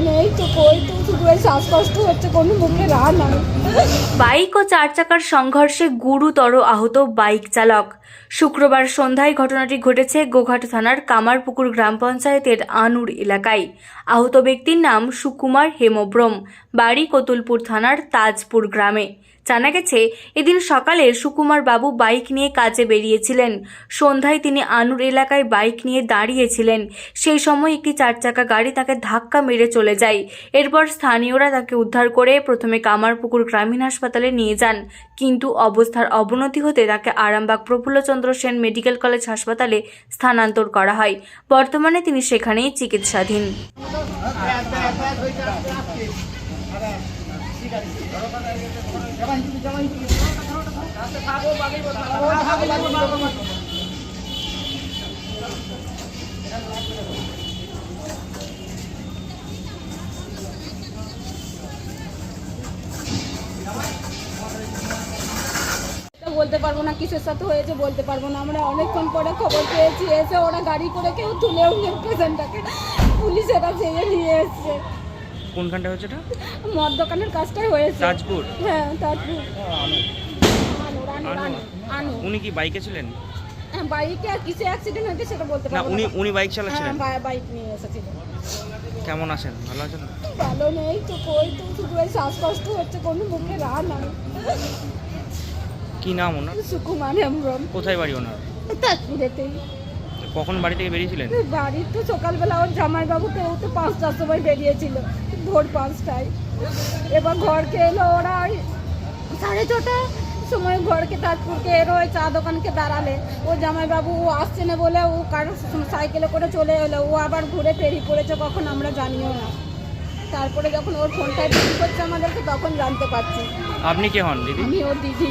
নেই তো কই তো বাইক ও চার চাকার সংঘর্ষে গুরুতর আহত বাইক চালক। শুক্রবার সন্ধ্যায় ঘটনাটি ঘটেছে গোঘাট থানার কামারপুকুর গ্রাম পঞ্চায়েতের আনুর এলাকায়। আহত ব্যক্তির নাম সুকুমার হেমব্রম, বাড়ি কতুলপুর থানার তাজপুর গ্রামে। জানা গেছে, এদিন সকালে সুকুমার বাবু বাইক নিয়ে কাজে বেরিয়েছিলেন। সন্ধ্যায় তিনি আনুর এলাকায় বাইক নিয়ে দাঁড়িয়েছিলেন। সেই সময় একটি চার চাকা গাড়ি তাকে ধাক্কা মেরে চলে যায়। এরপর স্থানীয়রা তাকে উদ্ধার করে প্রথমে কামারপুকুর গ্রামীণ হাসপাতালে নিয়ে যান। কিন্তু অবস্থার অবনতি হতে তাকে আরামবাগ প্রফুল্লচন্দ্র সেন মেডিকেল কলেজ হাসপাতালে স্থানান্তর করা হয়। বর্তমানে তিনি সেখানেই চিকিৎসাধীন। বলতে পারব না কিসের সাথে হয়েছে বলতে পারব না। আমরা অনেকক্ষণ পরে খবর পেয়েছি এসে ওরা গাড়ি করে কেউ তুলেও নিয়ে পেশেন্টটাকে পুলিশেরা যেয়ে নিয়ে এসছে। কোনখানটা এটা? মদ দোকানের কাজটাই হয়েছে। তাজপুর? হ্যাঁ আনু। উনি কি বাইকে ছিলেন? হ্যাঁ, বাইকে আর কিসে অ্যাক্সিডেন্ট হয়েছে সেটা বলতে না পারব উনি না। উনি বাইক হ্যাঁ চালাচ্ছিলেন বাইক নিয়ে কেমন আছেন? ভালো আছেন? ভালো নেই তো কই তো শুধু এই শ্বাসকষ্ট হচ্ছে কোনো মুখে রা নাই। কি নাম ওনার? সুকুমার হেমব্রম। কোথায় বাড়ি ওনার? তাজপুরেতেই। কখন বাড়ি থেকে বেরিয়েছিলেন? বাড়ির তো সকালবেলা ওর জামাইবাবুকে ও তো পাঁচটার সময় বেরিয়েছিল ভোর পাঁচটায়। এবার ঘরকে এলো ওরা সাড়ে ছটা সময় ঘরকে তাজপুরকে এলো ওই চা দোকানকে দাঁড়ালে। ও জামাইবাবু ও আসছে না বলে ও কারও সাইকেলে করে চলে এলো ও আবার ঘুরে পেরিয়ে পড়েছে কখন আমরা জানিও না। তারপরে যখন ওর ফোনটায় ফোন করছে আমাদেরকে তখন জানতে পারছি। আপনি কে হন দিদি? আমি ওর দিদি।